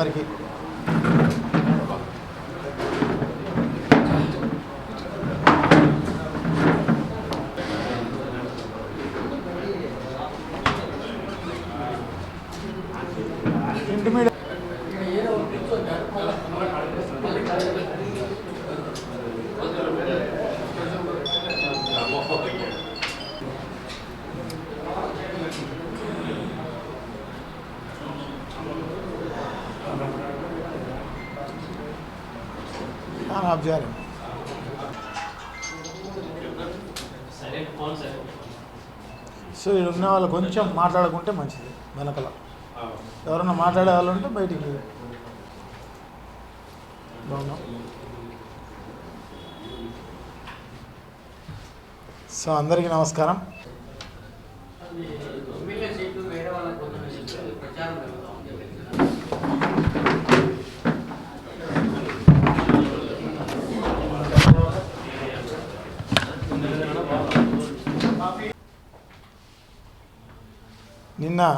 ముందు చెప్పు మీకు అందరికీ వాళ్ళు కొంచెం మాట్లాడుకుంటే మంచిది వెనకల. ఎవరన్నా మాట్లాడే వాళ్ళు. ఉంటే బయటికి బాగున్నా సో అందరికీ నమస్కారం ఎమ్మెల్యే సీట్లు వేరే వాళ్ళకి పొందడం ప్రచారం జరుగుతుంది నిన్న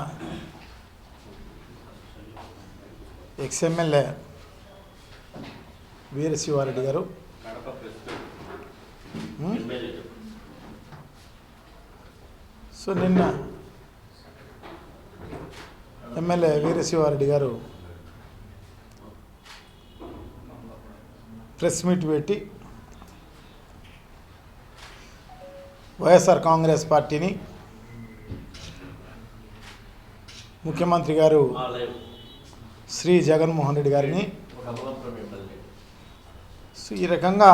ఎక్స్ఎమ్మెల్యే వీరశివారెడ్డి గారు. సో నిన్న ఎమ్మెల్యే వీరశివారెడ్డి గారు ప్రెస్ మీట్ పెట్టి వైఎస్ఆర్ కాంగ్రెస్ పార్టీని ముఖ్యమంత్రి గారు శ్రీ జగన్మోహన్ రెడ్డి గారిని సో ఈ రకంగా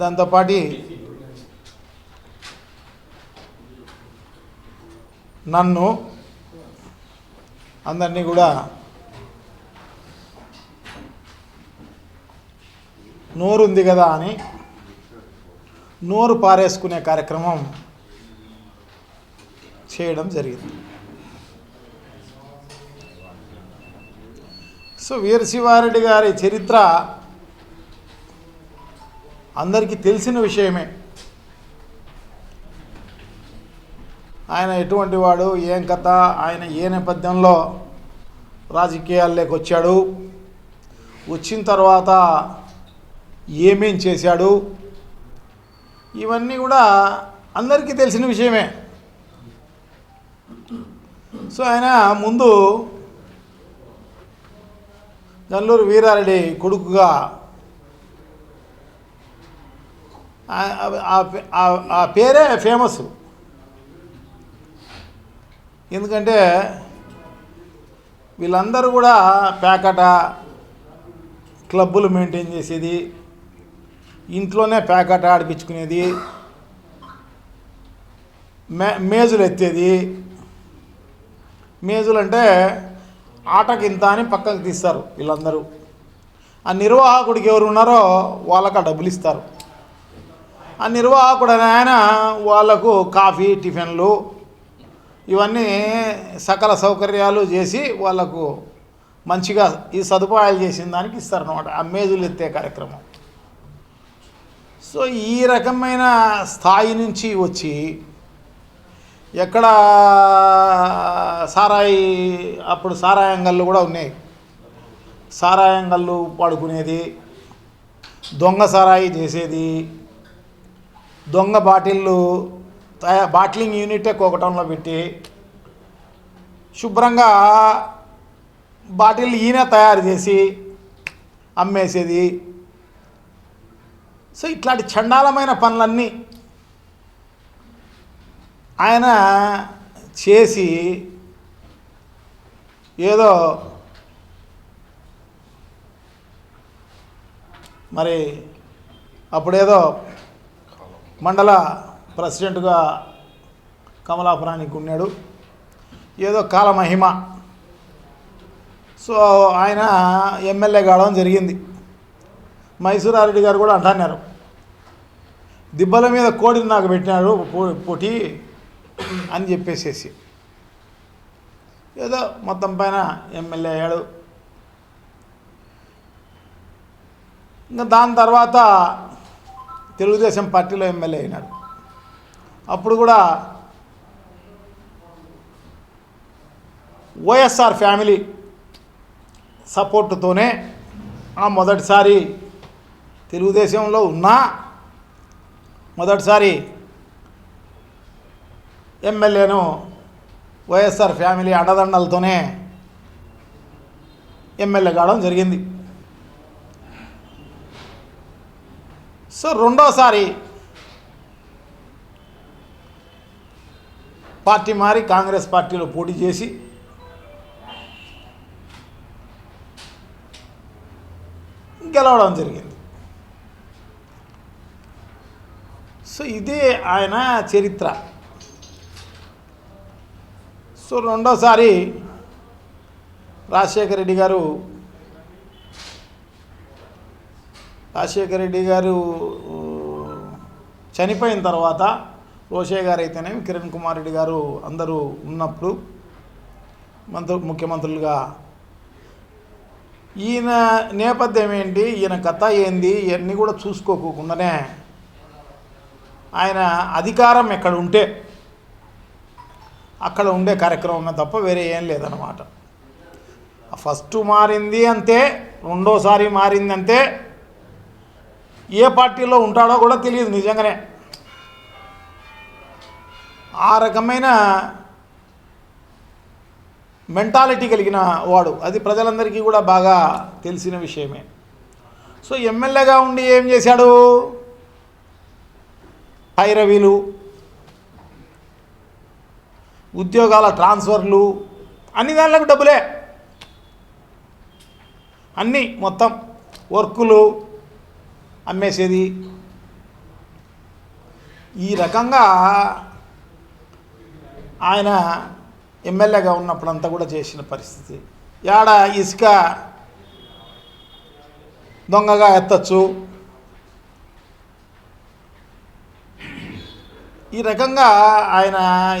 దాంతోపాటి నన్ను అందరినీ కూడా నోరు ఉంది కదా అని నోరు పారేసుకునే కార్యక్రమం చేయడం జరిగింది. సో వీరశివారెడ్డి గారి చరిత్ర అందరికీ తెలిసిన విషయమే. ఆయన ఎటువంటి వాడు ఏం కథ ఆయన ఏ నేపథ్యంలో రాజకీయాల్లోకి వచ్చాడు వచ్చిన తర్వాత ఏమేం చేశాడు ఇవన్నీ కూడా అందరికీ తెలిసిన విషయమే. సో ఆయన ముందు గల్లూరు వీరారెడ్డి కొడుకుగా ఆ- ఆ- పేరే ఫేమస్. ఎందుకంటే వీళ్ళందరూ కూడా ప్యాకట క్లబ్బులు మెయింటైన్ చేసేది ఇంట్లోనే ప్యాకట ఆడిపించుకునేది మే మేజులు ఎత్తేది. మేజులు అంటే ఆటకింత అని పక్కకు తీస్తారు వీళ్ళందరూ. ఆ నిర్వాహకుడికి ఎవరు ఉన్నారో వాళ్ళకి ఆ డబ్బులు ఇస్తారు. ఆ నిర్వాహకుడు ఆయన వాళ్ళకు కాఫీ టిఫిన్లు ఇవన్నీ సకల సౌకర్యాలు చేసి వాళ్ళకు మంచిగా ఈ సదుపాయాలు చేసిన దానికి ఇస్తారనమాట ఆ మేజులు ఎత్తే కార్యక్రమం. సో ఈ రకమైన స్థాయి నుంచి వచ్చి ఎక్కడ సారాయి అప్పుడు సారాయంగళ్ళు కూడా ఉన్నాయి. సారాయంగళ్ళు పడుకునేది దొంగ సారాయి చేసేది దొంగ బాటిళ్ళు తయా బాటిలింగ్ యూనిటే కోకటంలో పెట్టి శుభ్రంగా బాటిల్ ఈయన తయారు చేసి అమ్మేసేది. సో ఇట్లాంటి చండాలమైన పనులన్నీ ఆయన చేసి ఏదో మరి అప్పుడేదో మండల ప్రెసిడెంట్గా కమలాపురానికి ఉన్నాడు. ఏదో కాలమహిమ. సో ఆయన ఎమ్మెల్యే కావడం జరిగింది. మైసూరారెడ్డి గారు కూడా అంటున్నారు. దిబ్బల మీద కోడిని నాకు పెట్టినాడు పో- పోటీ అని చెప్పేసేసి. ఏదో మొత్తం పైన ఎమ్మెల్యే అయ్యాడు. ఇంకా దాని తర్వాత తెలుగుదేశం పార్టీలో ఎమ్మెల్యే అయినాడు. అప్పుడు కూడా వైఎస్ఆర్ ఫ్యామిలీ సపోర్టుతోనే ఆ మొదటిసారి తెలుగుదేశంలో ఉన్నా మొదటిసారి ఎమ్మెల్యేను వైఎస్ఆర్ ఫ్యామిలీ అండదండలతోనే ఎమ్మెల్యే కావడం జరిగింది. సో రెండోసారి పార్టీ మారి కాంగ్రెస్ పార్టీలో పోటీ చేసి గెలవడం జరిగింది. సో ఇదే ఆయన చరిత్ర. సో రెండోసారి రాజశేఖర రెడ్డి గారు రాజశేఖర రెడ్డి గారు చనిపోయిన తర్వాత రోషే గారు అయితేనేమి కిరణ్ కుమార్ రెడ్డి గారు అందరూ ఉన్నప్పుడు మంత్రు ముఖ్యమంత్రులుగా ఈయన నేపథ్యం ఏంటి ఈయన కథ ఏంది ఇవన్నీ కూడా చూసుకోకుండానే ఆయన అధికారం ఎక్కడ ఉంటే అక్కడ ఉండే కార్యక్రమం తప్ప వేరే ఏం లేదన్నమాట. ఫస్ట్ మారింది అంతే రెండోసారి మారింది అంతే. ఏ పార్టీలో ఉంటాడో కూడా తెలియదు నిజంగానే. ఆ రకమైన మెంటాలిటీ కలిగిన వాడు అది ప్రజలందరికీ కూడా బాగా తెలిసిన విషయమే. సో ఎమ్మెల్యేగా ఉండి ఏం చేశాడు? పైరవీలు ఉద్యోగాల ట్రాన్స్ఫర్లు అన్ని దానిలకు డబ్బులే. అన్నీ మొత్తం వర్కులు అమ్మేసేది. ఈ రకంగా ఆయన ఎమ్మెల్యేగా ఉన్నప్పుడంతా కూడా చేసిన పరిస్థితి. యాడ ఇసుక దొంగగా ఎత్తచ్చు. ఈ రకంగా ఆయన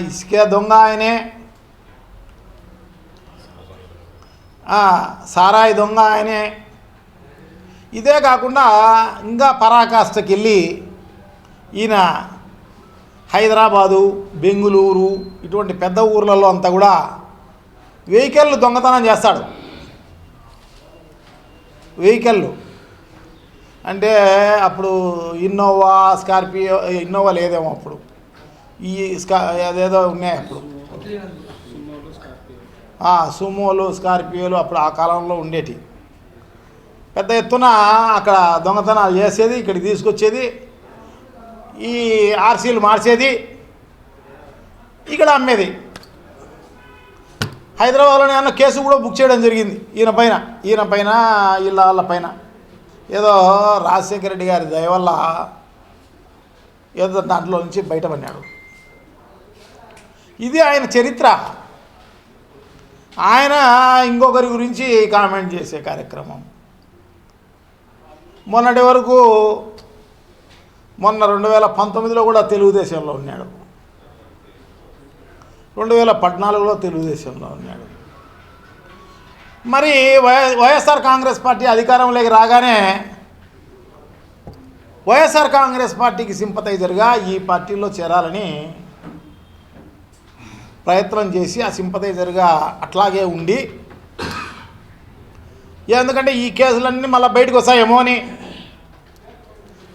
ఇసుక దొంగ ఆయనే. సారాయి దొంగ ఆయనే. ఇదే కాకుండా ఇంకా పరాకాష్ఠకి వెళ్ళి ఈయన హైదరాబాదు బెంగుళూరు ఇటువంటి పెద్ద ఊర్లలో అంతా కూడా వెహికల్ దొంగతనం చేస్తాడు. వెహికల్ అంటే అప్పుడు ఇన్నోవా స్కార్పియో ఇన్నోవా లేదేమో అప్పుడు. ఈ స్కా అదేదో ఉన్నాయి అప్పుడు. సుమోలు స్కార్పియోలు అప్పుడు ఆ కాలంలో ఉండేటి. పెద్ద ఎత్తున అక్కడ దొంగతనాలు చేసేది ఇక్కడికి తీసుకొచ్చేది ఈ ఆర్సీలు మార్చేది ఇక్కడ అమ్మేది. హైదరాబాద్లోనే అన్న కేసు కూడా బుక్ చేయడం జరిగింది ఈయన పైన ఈయన పైన వీళ్ళ వాళ్ళ పైన. ఏదో రాజశేఖర రెడ్డి గారి దయవల్ల ఏదో దాంట్లో నుంచి బయటపడినాడు ఇది ఆయన చరిత్ర. ఆయన ఇంకొకరి గురించి కామెంట్ చేసే కార్యక్రమం. మొన్నటి వరకు మొన్న రెండు వేల పంతొమ్మిదిలో కూడా తెలుగుదేశంలో ఉన్నాడు. రెండు వేల పద్నాలుగులో తెలుగుదేశంలో ఉన్నాడు. మరి వై వైఎస్ఆర్ కాంగ్రెస్ పార్టీ అధికారంలోకి రాగానే వైఎస్ఆర్ కాంగ్రెస్ పార్టీకి సింపతైజర్గా ఈ పార్టీలో చేరాలని ప్రయత్నం చేసి ఆ సింపథైజర్గా అట్లాగే ఉండి ఎందుకంటే ఈ కేసులన్నీ మళ్ళీ బయటకు వస్తాయేమో అని.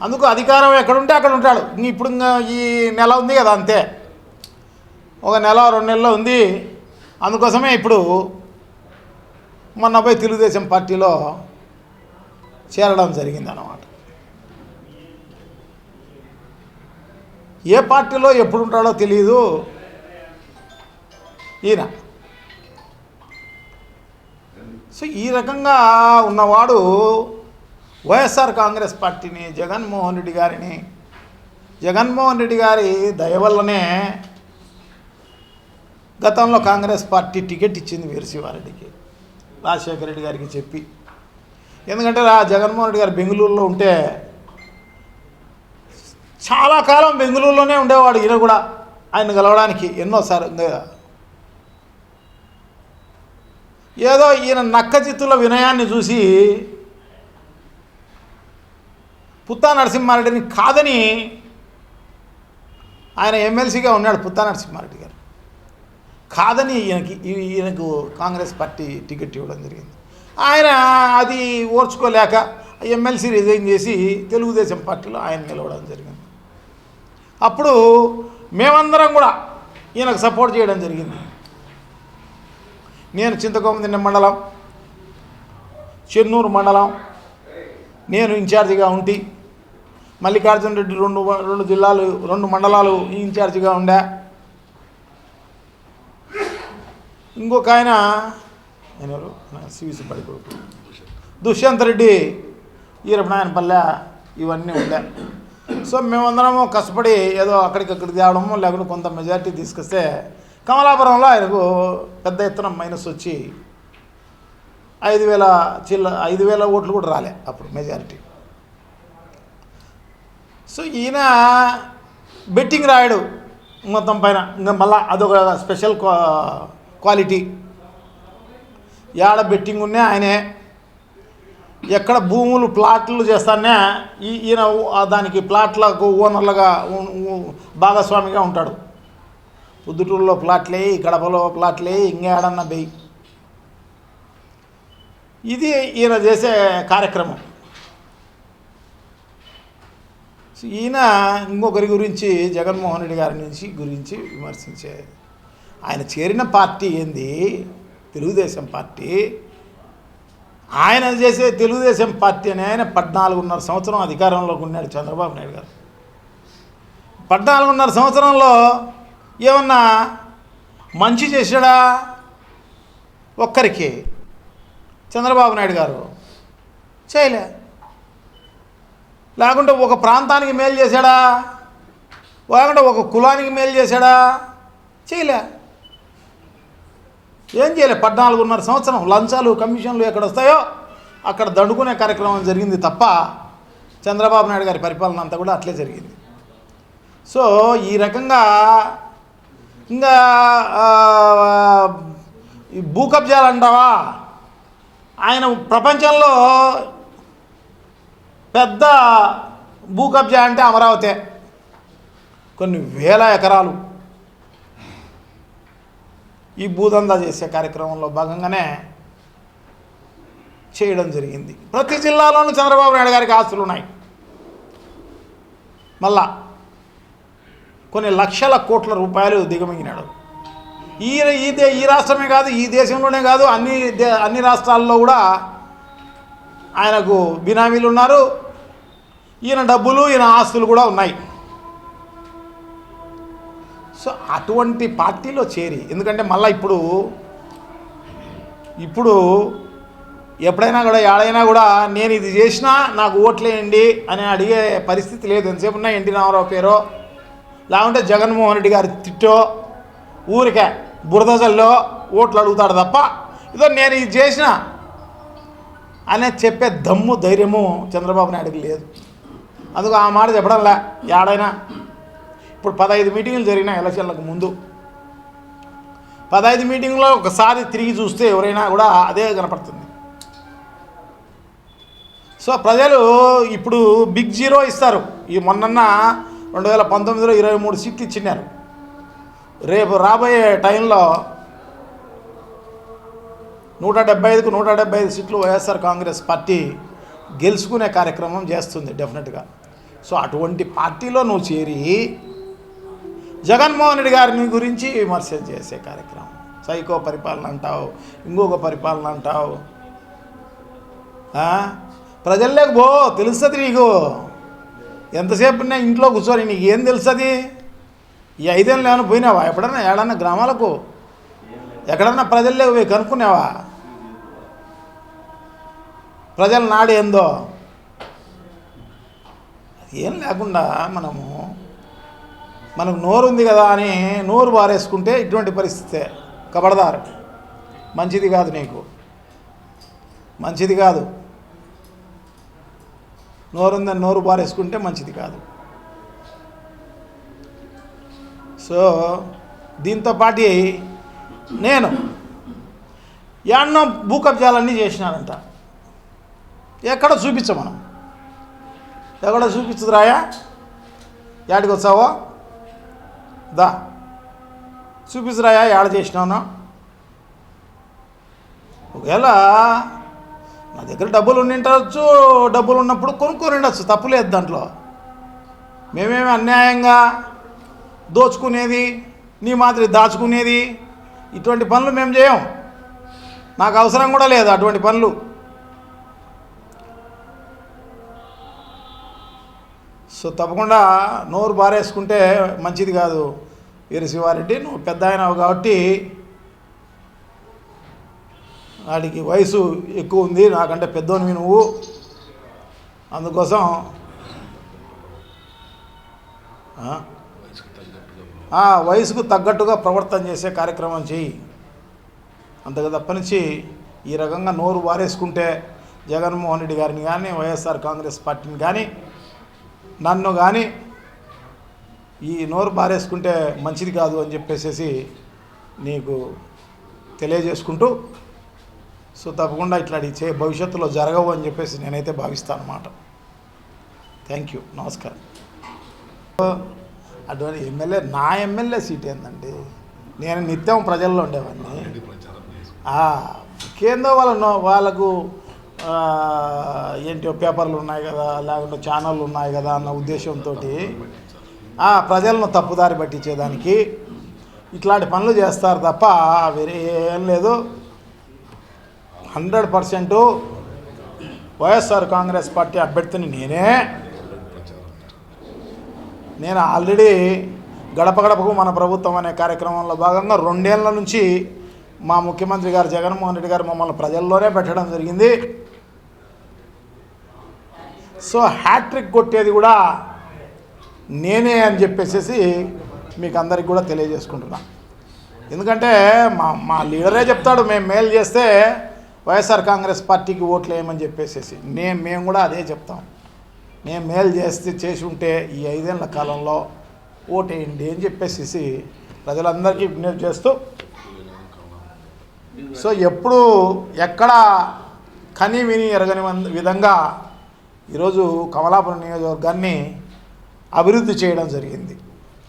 అందుకు అధికారం ఎక్కడుంటే అక్కడ ఉంటాడు. ఇప్పుడు ఇంకా ఈ నెల ఉంది కదా అంతే. ఒక నెల రెండు నెలలు ఉంది. అందుకోసమే ఇప్పుడు మొన్న పోయి తెలుగుదేశం పార్టీలో చేరడం జరిగింది అన్నమాట ఏ పార్టీలో ఎప్పుడు ఉంటాడో తెలియదు ఈయన. సో ఈ రకంగా ఉన్నవాడు వైఎస్ఆర్ కాంగ్రెస్ పార్టీని జగన్మోహన్ రెడ్డి గారిని జగన్మోహన్ రెడ్డి గారి దయ వల్లనే గతంలో కాంగ్రెస్ పార్టీ టికెట్ ఇచ్చింది వీరశివారెడ్డికి రాజశేఖర రెడ్డి గారికి చెప్పి. ఎందుకంటే రా జగన్మోహన్ రెడ్డి గారు బెంగళూరులో ఉంటే చాలా కాలం బెంగళూరులోనే ఉండేవాడు ఈయన కూడా. ఆయన గెలవడానికి ఎన్నోసారి ఇంకా ఏదో ఈయన నక్క చిత్తుల వినయాన్ని చూసి పుత్తా నరసింహారెడ్డిని కాదని ఆయన ఎమ్మెల్సీగా ఉన్నాడు పుత్తా నరసింహారెడ్డి గారు. కాదని ఈయనకి ఈయనకు కాంగ్రెస్ పార్టీ టికెట్ ఇవ్వడం జరిగింది. ఆయన అది ఓర్చుకోలేక ఎమ్మెల్సీ రిజైన్ చేసి తెలుగుదేశం పార్టీలో ఆయన నిలవడం జరిగింది. అప్పుడు మేమందరం కూడా ఈయనకు సపోర్ట్ చేయడం జరిగింది. నేను చింతకొమ్మదిన్న మండలం చెన్నూరు మండలం. నేను ఇన్ఛార్జిగా ఉండి మల్లికార్జున రెడ్డి రెండు రెండు జిల్లాలు రెండు మండలాలు ఇన్ఛార్జిగా ఉండా. ఇంకొక ఆయన ఆయన ఎవరు? సివిసి పడి దుష్యంత్ రెడ్డి ఈరపనాయనపల్లె ఇవన్నీ ఉండే. సో మేమందరము కష్టపడి ఏదో అక్కడికి అక్కడికి తేవడము లేకుంటే కొంత మెజారిటీ తీసుకొస్తే కమలాపురంలో ఆయనకు పెద్ద ఎత్తున మైనస్ వచ్చి ఐదు వేల చిల్ల ఐదు వేల ఓట్లు కూడా రాలే అప్పుడు మెజారిటీ సో ఈయన బెట్టింగ్ రాయడు మొత్తం పైన. ఇంకా మళ్ళా అదొక స్పెషల్ క్వాలిటీ ఏడ బెట్టింగ్ ఉన్నా ఆయనే. ఎక్కడ భూములు ప్లాట్లు చేస్తానే ఈ- ఈయన దానికి ప్లాట్లకు ఓనర్లుగా భాగస్వామిగా ఉంటాడు. పొద్దుటూరులో ప్లాట్లే కడపలో ప్లాట్లే ఇంకేడన్నా బెయ్యి ఇది ఈయన చేసే కార్యక్రమం. ఈయన ఇంకొకరి గురించి జగన్మోహన్ రెడ్డి గారి నుంచి గురించి విమర్శించే ఆయన చేరిన పార్టీ ఏంది? తెలుగుదేశం పార్టీ. ఆయన చేసే తెలుగుదేశం పార్టీ అని ఆయన పద్నాలుగున్నర సంవత్సరం అధికారంలోకి ఉన్నాడు చంద్రబాబు నాయుడు గారు. పద్నాలుగున్నర సంవత్సరంలో ఏమన్నా మంచి చేశాడా? ఒక్కరికి. చంద్రబాబు నాయుడు గారు. చేయలే. లేకుంటే ఒక ప్రాంతానికి మేలు చేశాడా? లేకుంటే ఒక కులానికి మేలు చేశాడా? చేయలే. ఏం చేయలే? పద్నాలుగున్నర సంవత్సరం లంచాలు కమిషన్లు ఎక్కడ వస్తాయో అక్కడ దండుకునే కార్యక్రమం జరిగింది తప్ప చంద్రబాబు నాయుడు గారి పరిపాలన అంతా కూడా అట్లే జరిగింది. సో ఈ రకంగా ఇంకా ఈ భూ కబ్జాలు అంటావా ఆయన ప్రపంచంలో పెద్ద భూ కబ్జా అంటే అమరావతి. కొన్ని వేల ఎకరాలు. ఈ భూదందా చేసే కార్యక్రమంలో భాగంగానే చేయడం జరిగింది. ప్రతి జిల్లాలోనూ చంద్రబాబు నాయుడు గారికి ఆస్తులు ఉన్నాయి మళ్ళా కొన్ని లక్షల కోట్ల రూపాయలు దిగమింగినాడు. ఈ ఈ దే ఈ రాష్ట్రమే కాదు ఈ దేశంలోనే కాదు అన్ని దే అన్ని రాష్ట్రాల్లో కూడా ఆయనకు బినామీలు ఉన్నారు. ఈయన డబ్బులు ఈయన ఆస్తులు కూడా ఉన్నాయి. సో అటువంటి పార్టీలో చేరి ఎందుకంటే మళ్ళీ ఇప్పుడు ఇప్పుడు ఎప్పుడైనా కూడా ఏడైనా కూడా నేను ఇది చేసినా నాకు ఓట్లేయండి అని అడిగే పరిస్థితి లేదు. ఎంతసేపు ఉన్నా ఎన్టీ రామారావు పేరో? లేకుంటే జగన్మోహన్ రెడ్డి గారి తిట్టో ఊరికే బురదజల్లో ఓట్లు అడుగుతాడు తప్ప ఇదో నేను ఇది చేసిన అనే చెప్పే దమ్ము ధైర్యము చంద్రబాబు నాయుడుకి లేదు. అందుకు ఆ మాట చెప్పడంలే ఏడైనా ఇప్పుడు పదహైదు మీటింగులు జరిగినాయి ఎలక్షన్లకు ముందు పదహైదు మీటింగ్లో ఒకసారి తిరిగి చూస్తే ఎవరైనా కూడా అదే కనపడుతుంది. సో ప్రజలు ఇప్పుడు బిగ్ జీరో ఇస్తారు. ఈ మొన్న రెండు వేల పంతొమ్మిదిలో ఇరవై మూడు సీట్లు ఇచ్చినారు. రేపు రాబోయే టైంలో నూట డెబ్బై ఐదుకు నూట డెబ్బై ఐదు సీట్లు వైఎస్ఆర్ కాంగ్రెస్ పార్టీ గెలుచుకునే కార్యక్రమం చేస్తుంది డెఫినెట్గా. సో అటువంటి పార్టీలో నువ్వు చేరి జగన్మోహన్ రెడ్డి గారిని గురించి విమర్శ చేసే కార్యక్రమం. సైకో పరిపాలన అంటావు ఇంకొక పరిపాలన అంటావు. ప్రజల్లోకి పో తెలుస్తుంది నీకు. ఎంతసేపు నేను ఇంట్లో కూర్చోని నీకు ఏం తెలుస్తుంది ఈ ఐదేళ్ళు ఏమైనా పోయినావా? ఎప్పుడన్నా ఏడన్నా గ్రామాలకు? ఎక్కడన్నా ప్రజల్లోకి పోయి కనుక్కున్నావా ప్రజల నాడు ఏందో? ఏం లేకుండా మనము మనకు నోరు ఉంది కదా అని నోరు బారేసుకుంటే ఇటువంటి పరిస్థితే. కబడదారు. మంచిది కాదు నీకు. మంచిది కాదు. నోరుందని నోరు బారేసుకుంటే మంచిది కాదు. సో దీంతో పాటి నేను ఎన్నో భూ కబ్జాలన్నీ చేసినానంట. ఎక్కడ చూపించ మనం. ఎక్కడ చూపించదు రాయా? యాడికి వచ్చావో? దా. చూపించరాయా యాడ చేసినాను ఒకవేళ నా దగ్గర డబ్బులు ఉండిండొచ్చు డబ్బులు ఉన్నప్పుడు కొనుక్కొని ఉండొచ్చు తప్పులేదు దాంట్లో. మేమేమి అన్యాయంగా దోచుకునేది నీ మాదిరి దాచుకునేది ఇటువంటి పనులు మేము చేయం. నాకు అవసరం కూడా లేదు అటువంటి పనులు. సో తప్పకుండా నోరు బారేసుకుంటే మంచిది కాదు వీరశివారెడ్డి. నువ్వు పెద్ద ఆయనవు కాబట్టి వాడికి వయసు ఎక్కువ ఉంది నాకంటే పెద్దోనివి నువ్వు అందుకోసం ఆ? వయసుకు తగ్గట్టుగా ప్రవర్తన చేసే కార్యక్రమం చెయ్యి అంతగా తప్పనించి ఈ రకంగా నోరు వారేసుకుంటే జగన్మోహన్ రెడ్డి గారిని కానీ వైఎస్ఆర్ కాంగ్రెస్ పార్టీని కానీ నన్ను కానీ ఈ నోరు బారేసుకుంటే మంచిది కాదు అని చెప్పేసి నీకు తెలియజేసుకుంటూ సో తప్పకుండా ఇట్లాంటి చే భవిష్యత్తులో జరగవు అని చెప్పేసి నేనైతే భావిస్తాను అన్నమాట. థ్యాంక్ యూ నమస్కారం. అటువంటి ఎమ్మెల్యే నా ఎమ్మెల్యే సీట్ ఏందండి? నేను నిత్యం ప్రజల్లో ఉండేవాడిని. ఆ, కేందో వాళ్ళ వాళ్ళకు ఏంటో పేపర్లు ఉన్నాయి కదా లేకుంటే ఛానళ్ళు ఉన్నాయి కదా అన్న ఉద్దేశంతో ప్రజలను తప్పుదారి పట్టించేదానికి ఇట్లాంటి పనులు చేస్తారు తప్ప వేరే ఏం లేదు. Hundred percent YSR Congress party అభ్యర్థిని నేనే. నేను ఆల్రెడీ గడప గడపకు మన ప్రభుత్వం అనే కార్యక్రమంలో భాగంగా రెండేళ్ళ నుంచి మా ముఖ్యమంత్రి గారు జగన్మోహన్ రెడ్డి గారు మమ్మల్ని ప్రజల్లోనే పెట్టడం జరిగింది. సో హ్యాట్రిక్ కొట్టేది కూడా నేనే అని చెప్పేసి మీకు అందరికి కూడా తెలియజేసుకుంటున్నా. ఎందుకంటే మా మా లీడరే చెప్తాడు మేము మేలు చేస్తే వైఎస్ఆర్ కాంగ్రెస్ పార్టీకి ఓట్లు వేయమని చెప్పేసేసి. నేను మేము కూడా అదే చెప్తాం. మేము మేలు చేస్తే చేసి ఉంటే ఈ ఐదేళ్ళ కాలంలో ఓటేయండి అని చెప్పేసి ప్రజలందరికీ విజ్ఞప్తి చేస్తూ సో ఎప్పుడు ఎక్కడ కని విని ఎరగని వన్- విధంగా ఈరోజు కమలాపురం నియోజకవర్గాన్ని అభివృద్ధి చేయడం జరిగింది.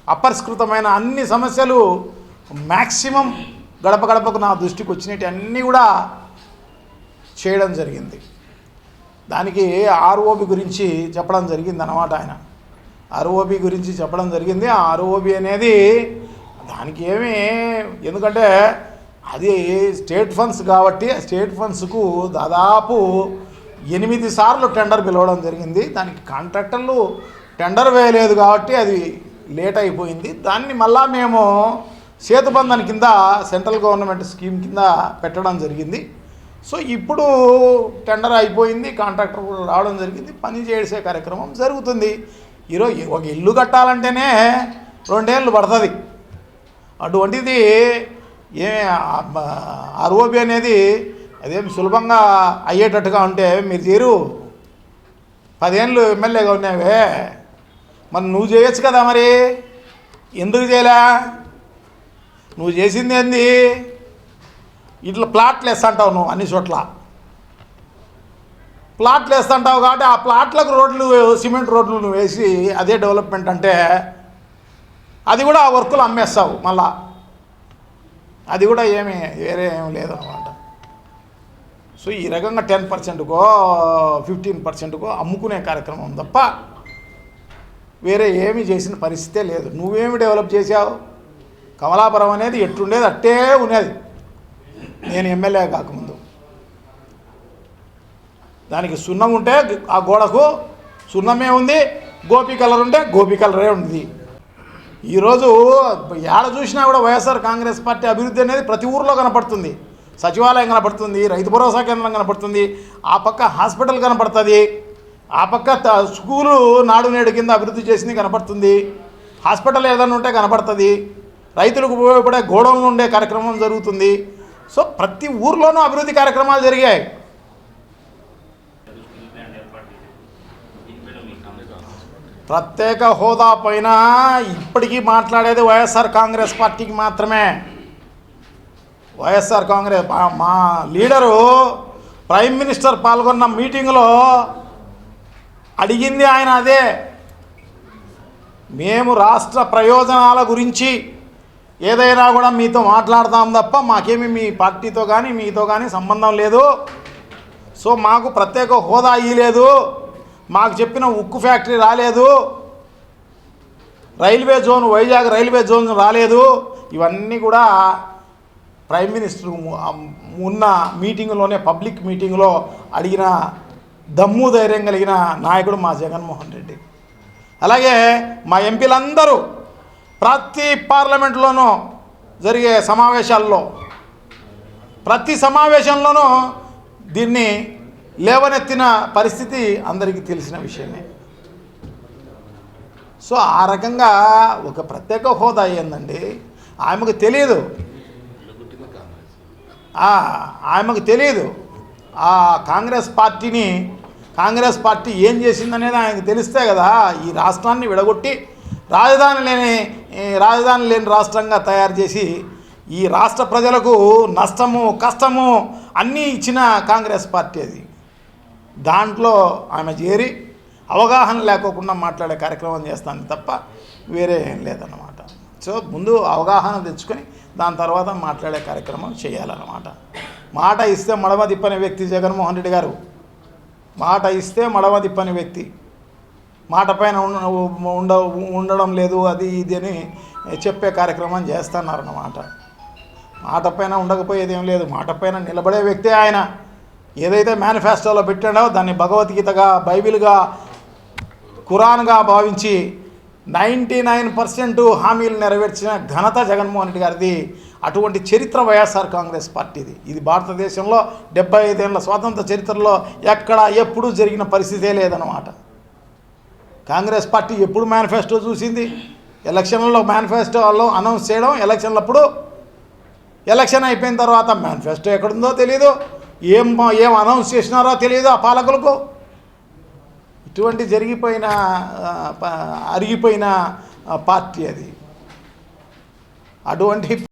అపరిష్కృతమైన అన్ని సమస్యలు మ్యాక్సిమం గడప గడపకు నా దృష్టికి వచ్చినట్టు అన్నీ కూడా చేయడం జరిగింది. దానికి ఆర్ఓబి గురించి చెప్పడం జరిగింది అన్నమాట ఆయన. ఆర్ఓబి గురించి చెప్పడం జరిగింది. ఆ ఆర్ఓబి అనేది దానికి ఏమి ఎందుకంటే అది స్టేట్ ఫండ్స్ కాబట్టి ఆ స్టేట్ ఫండ్స్కు దాదాపు ఎనిమిది సార్లు టెండర్ పిలవడం జరిగింది. దానికి కాంట్రాక్టర్లు టెండర్ వేయలేదు కాబట్టి అది లేట్ అయిపోయింది. దాన్ని మళ్ళా మేము సేతుబంధన్ కింద సెంట్రల్ గవర్నమెంట్ స్కీమ్ కింద పెట్టడం జరిగింది. సో ఇప్పుడు టెండర్ అయిపోయింది కాంట్రాక్టర్ కూడా రావడం జరిగింది పని చేసే కార్యక్రమం జరుగుతుంది. ఈరోజు ఒక ఇల్లు కట్టాలంటేనే రెండేళ్ళు పడుతుంది. అటువంటిది ఏ ఆర్ఓబి అనేది అదేం సులభంగా అయ్యేటట్టుగా ఉంటే మీరు చేరు పదేళ్ళు ఎమ్మెల్యేగా ఉన్నావే. మరి నువ్వు చేయొచ్చు కదా మరి. ఎందుకు చేయలే? నువ్వు చేసింది ఏంది? ఇట్లా ప్లాట్లు వేస్తుంటావు నువ్వు అన్ని చోట్ల. ప్లాట్లు వేస్తుంటావు కాబట్టి ఆ ప్లాట్లకు రోడ్లు సిమెంట్ రోడ్లు నువ్వు వేసి అదే డెవలప్మెంట్ అంటే అది కూడా ఆ వర్కులు అమ్మేస్తావు మళ్ళా. అది కూడా ఏమి వేరే ఏమి లేదు అనమాట సో ఈ రకంగా టెన్ పర్సెంట్కో ఫిఫ్టీన్ పర్సెంట్కో అమ్ముకునే కార్యక్రమం తప్ప వేరే ఏమి చేసిన పరిస్థితే లేదు. నువ్వేమి డెవలప్ చేసావు కమలాపురం అనేది ఎట్లుండేది? అట్టే ఉన్నది. నేను ఎమ్మెల్యే కాకముందు. దానికి సున్నం ఉంటే ఆ గోడకు సున్నమే ఉంది గోపి కలర్ ఉంటే గోపి కలరే ఉంది. ఈరోజు ఏడ చూసినా కూడా వైఎస్ఆర్ కాంగ్రెస్ పార్టీ అభివృద్ధి అనేది ప్రతి ఊర్లో కనపడుతుంది. సచివాలయం కనపడుతుంది రైతు భరోసా కేంద్రం కనపడుతుంది ఆ పక్క హాస్పిటల్ కనపడుతుంది ఆ పక్క త- స్కూలు నాడు నేడు కింద అభివృద్ధి చేసింది కనపడుతుంది హాస్పిటల్ ఏదైనా ఉంటే కనపడుతుంది రైతులకు ఉపయోగపడే గోడౌన్లు ఉండే కార్యక్రమం జరుగుతుంది. సో ప్రతి ఊర్లోనూ అభివృద్ధి కార్యక్రమాలు జరిగాయి. ప్రత్యేక హోదా పైన ఇప్పటికీ మాట్లాడేది వైఎస్ఆర్ కాంగ్రెస్ పార్టీకి మాత్రమే. వైఎస్ఆర్ కాంగ్రెస్ మా- లీడరు ప్రైమ్ మినిస్టర్ పాల్గొన్న మీటింగ్లో అడిగింది ఆయన అదే. మేము రాష్ట్ర ప్రయోజనాల గురించి ఏదైనా కూడా మీతో మాట్లాడతాం తప్ప మాకేమి మీ పార్టీతో కానీ మీతో కానీ సంబంధం లేదు. సో మాకు ప్రత్యేక హోదా ఇయ్యలేదు. మాకు చెప్పిన ఉక్కు ఫ్యాక్టరీ రాలేదు. Railway zone Vizag railway zone రాలేదు. ఇవన్నీ కూడా ప్రైమ్ మినిస్టర్ ఉన్న మీటింగ్లోనే పబ్లిక్ మీటింగ్లో అడిగిన దమ్ము ధైర్యం కలిగిన నాయకుడు మా జగన్మోహన్ రెడ్డి. అలాగే మా ఎంపీలందరూ ప్రతి పార్లమెంట్లోనూ జరిగే సమావేశాల్లో ప్రతి సమావేశంలోనూ దీన్ని లేవనెత్తిన పరిస్థితి అందరికీ తెలిసిన విషయమే. సో ఆ రకంగా ఒక ప్రత్యేక హోదా ఏందండి? ఆమెకు తెలియదు ఆమెకు తెలియదు ఆ కాంగ్రెస్ పార్టీని కాంగ్రెస్ పార్టీ ఏం చేసిందనేది ఆయనకు తెలిస్తే కదా ఈ రాష్ట్రాన్ని విడగొట్టి రాజధాని లేని రాజధాని లేని రాష్ట్రంగా తయారు చేసి ఈ రాష్ట్ర ప్రజలకు నష్టము కష్టము అన్నీ ఇచ్చిన కాంగ్రెస్ పార్టీ అది. దాంట్లో ఆమె చేరి అవగాహన లేకోకుండా మాట్లాడే కార్యక్రమం చేస్తాను తప్ప వేరే ఏం లేదన్నమాట. సో ముందు అవగాహన తెచ్చుకొని దాని తర్వాత మాట్లాడే కార్యక్రమం చేయాలన్నమాట. మాట ఇస్తే మడమ తిప్పని వ్యక్తి జగన్మోహన్ రెడ్డి గారు. మాట ఇస్తే మడమ తిప్పని వ్యక్తి. మాట పైన ఉండ ఉండడం లేదు అది ఇది అని చెప్పే కార్యక్రమం చేస్తున్నారన్నమాట మాట పైన ఉండకపోయేది ఏం లేదు. మాట పైన నిలబడే వ్యక్తే ఆయన. ఏదైతే మేనిఫెస్టోలో పెట్టాడో దాన్ని భగవద్గీతగా బైబిల్గా ఖురాన్గా భావించి నైంటీ నైన్ పర్సెంట్ హామీలు నెరవేర్చిన ఘనత జగన్మోహన్ రెడ్డి గారిది. అటువంటి చరిత్ర వైఎస్ఆర్ కాంగ్రెస్ పార్టీది. ఇది భారతదేశంలో డెబ్బై ఐదేళ్ళ స్వాతంత్ర చరిత్రలో ఎక్కడ ఎప్పుడూ జరిగిన పరిస్థితే లేదన్నమాట. కాంగ్రెస్ పార్టీ ఎప్పుడు మేనిఫెస్టో చూసింది? ఎలక్షన్లలో మేనిఫెస్టోలో అనౌన్స్ చేయడం ఎలక్షన్లప్పుడు ఎలక్షన్ అయిపోయిన తర్వాత మేనిఫెస్టో ఎక్కడుందో తెలియదు ఏం ఏం అనౌన్స్ చేసినారో తెలియదు ఆ పాలకులకు. ఇటువంటి జరిగిపోయిన ప- అరిగిపోయిన పార్టీ అది. అటువంటి